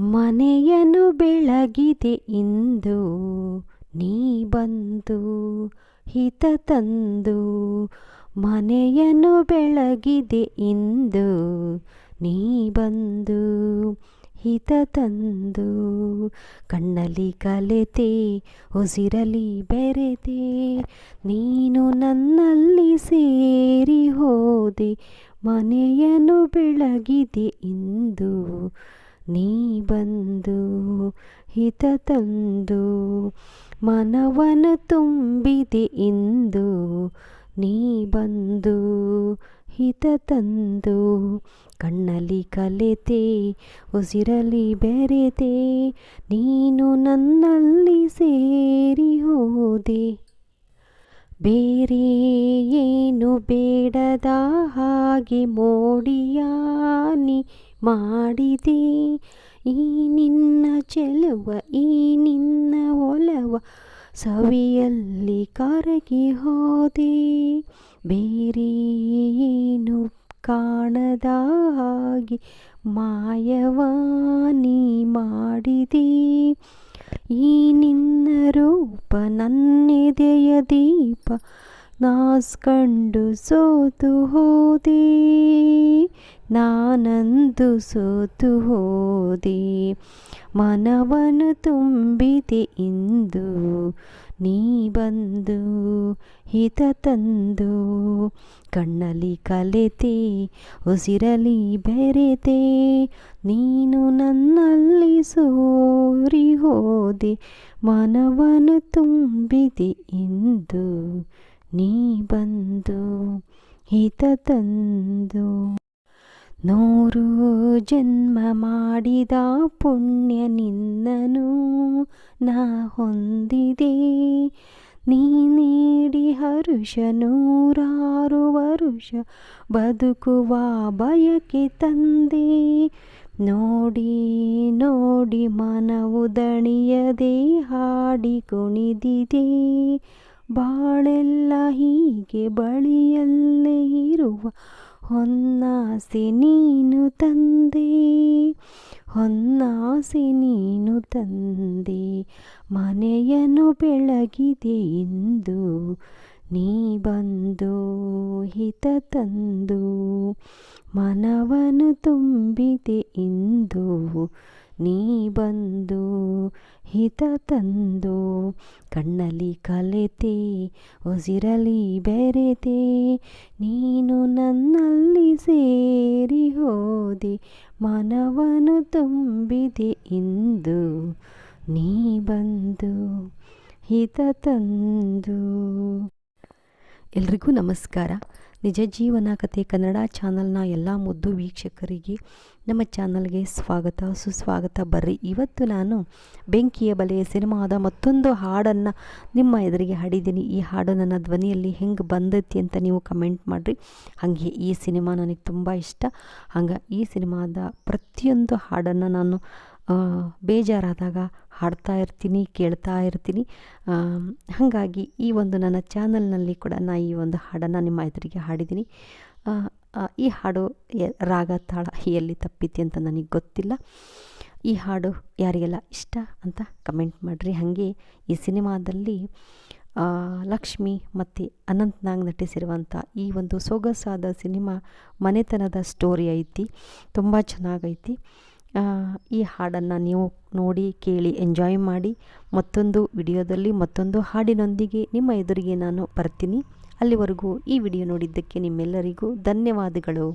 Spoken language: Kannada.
ಮನೆಯನ್ನು ಬೆಳಗಿದೆ ಇಂದು, ನೀ ಬಂದು ಹಿತ ತಂದು. ಮನೆಯನು ಬೆಳಗಿದೆ ಇಂದು, ನೀ ಬಂದು ಹಿತ ತಂದು. ಕಣ್ಣಲ್ಲಿ ಕಲೆತೆ ಉಸಿರಲಿ ಬೆರೆತೆ, ನೀನು ನನ್ನಲ್ಲಿ ಸೇರಿ ಹೋದೆ. ಮನೆಯನು ಬೆಳಗಿದೆ ಇಂದು ನೀ ಬಂದು ಹಿತ ತಂದು ಮನವನು ತುಂಬಿದೆ ಇಂದು. ನೀ ಬಂದು ಹಿತ ತಂದು ಕಣ್ಣಲ್ಲಿ ಕಲೆತೆ ಉಸಿರಲಿ ಬೆರೆತೆ, ನೀನು ನನ್ನಲ್ಲಿ ಸೇರಿ ಹೋದೆ. ಬೇರೆ ಏನು ಬೇಡದ ಹಾಗೆ ಮೋಡಿಯಾನಿ. ಮಾಡಿದೆ. ಈ ನಿನ್ನ ಚೆಲುವ, ಈ ನಿನ್ನ ಒಲವ ಸವಿಯಲ್ಲಿ ಕರಗಿ ಹೋದೆ. ಬೇರೆ ಏನು ಕಾಣದ ಹಾಗೆ ಮಾಯವಾನಿ ಮಾಡಿದೆ. ಈ ನಿನ್ನ ರೂಪ ನನ್ನೆದೆಯ ದೀಪ ನಾಸ್ಕಂಡು ಸೋತು ಹೋದೆ. ನಾನಂದು ಸೋತು ಹೋದೆ. ಮನವನು ತುಂಬಿದೆ ಇಂದು. ನೀ ಬಂದು ಹಿತ ತಂದು. ಕಣ್ಣಲ್ಲಿ ಕಲೆತೆ ಉಸಿರಲಿ ಬೆರೆತೆ. ನೀನು ನನ್ನಲ್ಲಿ ಸೋರಿ ಹೋದೆ. ಮನವನು ತುಂಬಿದೆ ಇಂದು. ನೀ ಬಂದು ಹಿತ ತಂದು. ನೂರು ಜನ್ಮ ಮಾಡಿದ ಪುಣ್ಯ ನಿನ್ನನು ನಾ ಹೊಂದಿದೆ. ನೀ ನೀಡಿ ಹರುಷ ನೂರಾರು ವರುಷ ಬದುಕುವ ಬಯಕೆ ತಂದೆ. ನೋಡಿ ನೋಡಿ ಮನವು ದಣಿಯದೆ ಹಾಡಿ ಕುಣಿದಿದೆ. ಬಾಳೆಲ್ಲ ಹೀಗೆ ಬಳಿಯಲ್ಲೇ ಇರುವ ಹೊನ್ನಾಸೆ ನೀನು ತಂದೆ, ಹೊನ್ನಾಸೆ ನೀನು ತಂದೆ, ಮನೆಯನ್ನು ಬೆಳಗಿದೆ ಇಂದು ನೀ ಬಂದು ಹಿತ ತಂದು ಮನವನ್ನು ತುಂಬಿದೆ ಇಂದು ನೀ ಬಂದು ಹಿತ ತಂದು ಕಣ್ಣಲ್ಲಿ ಕಲೆತೆ ಉಸಿರಲಿ ಬೆರೆತೆ, ನೀನು ನನ್ನಲ್ಲಿ ಸೇರಿ ಹೋದೆ, ಮನವನು ತುಂಬಿದೆ ಇಂದು. ನೀ ಬಂದು ಹಿತ ತಂದು. ಎಲ್ರಿಗೂ ನಮಸ್ಕಾರ. ನಿಜ ಜೀವನ ಕತೆ ಕನ್ನಡ ಚಾನಲ್ನ ಎಲ್ಲ ಮುದ್ದು ವೀಕ್ಷಕರಿಗೆ ನಮ್ಮ ಚಾನಲ್ಗೆ ಸ್ವಾಗತ, ಸುಸ್ವಾಗತ. ಬರ್ರಿ, ಇವತ್ತು ನಾನು ಬೆಂಕಿಯ ಬಲೆ, ಸಿನಿಮಾದ ಮತ್ತೊಂದು ಹಾಡನ್ನು ನಿಮ್ಮ ಎದುರಿಗೆ ಹಾಡಿದ್ದೀನಿ. ಈ ಹಾಡು ನನ್ನ ಧ್ವನಿಯಲ್ಲಿ ಹೆಂಗೆ ಬಂದೈತಿ ಅಂತ ನೀವು ಕಮೆಂಟ್ ಮಾಡಿರಿ. ಹಾಗೆ ಈ ಸಿನಿಮಾ ನನಗೆ ತುಂಬ ಇಷ್ಟ. ಹಂಗೆ ಈ ಸಿನಿಮಾದ ಪ್ರತಿಯೊಂದು ಹಾಡನ್ನು ನಾನು ಬೇಜಾರಾದಾಗ ಹಾಡ್ತಾ ಇರ್ತೀನಿ, ಕೇಳ್ತಾ ಇರ್ತೀನಿ. ಹಾಗಾಗಿ ಈ ಒಂದು ನನ್ನ ಚಾನಲ್ನಲ್ಲಿ ಕೂಡ ನಾನು ಈ ಒಂದು ಹಾಡನ್ನು ನಿಮ್ಮ ಎದುರಿಗೆ ಹಾಡಿದ್ದೀನಿ. ಈ ಹಾಡು ರಾಗ ತಾಳ ಎಲ್ಲಿ ತಪ್ಪಿತಿ ಅಂತ ನನಗೆ ಗೊತ್ತಿಲ್ಲ. ಈ ಹಾಡು ಯಾರಿಗೆಲ್ಲ ಇಷ್ಟ ಅಂತ ಕಮೆಂಟ್ ಮಾಡಿರಿ. ಹಾಗೆ ಈ ಸಿನಿಮಾದಲ್ಲಿ ಲಕ್ಷ್ಮಿ ಮತ್ತು ಅನಂತ್ ನಾಗ್ ನಟಿಸಿರುವಂಥ ಈ ಒಂದು ಸೊಗಸಾದ ಸಿನಿಮಾ ಮನೆತನದ ಸ್ಟೋರಿ ಐತಿ. ತುಂಬ ಚೆನ್ನಾಗೈತಿ. ಈ ಹಾಡನ್ನು ನೀವು ನೋಡಿ, ಕೇಳಿ ಎಂಜಾಯ್ ಮಾಡಿ ಮತ್ತೊಂದು ವಿಡಿಯೋದಲ್ಲಿ ಮತ್ತೊಂದು ಹಾಡಿನೊಂದಿಗೆ ನಿಮ್ಮ ಎದುರಿಗೆ ನಾನು ಬರ್ತೀನಿ. ಅಲ್ಲಿವರೆಗೂ ಈ ವಿಡಿಯೋ ನೋಡಿದ್ದಕ್ಕೆ ನಿಮ್ಮೆಲ್ಲರಿಗೂ ಧನ್ಯವಾದಗಳು.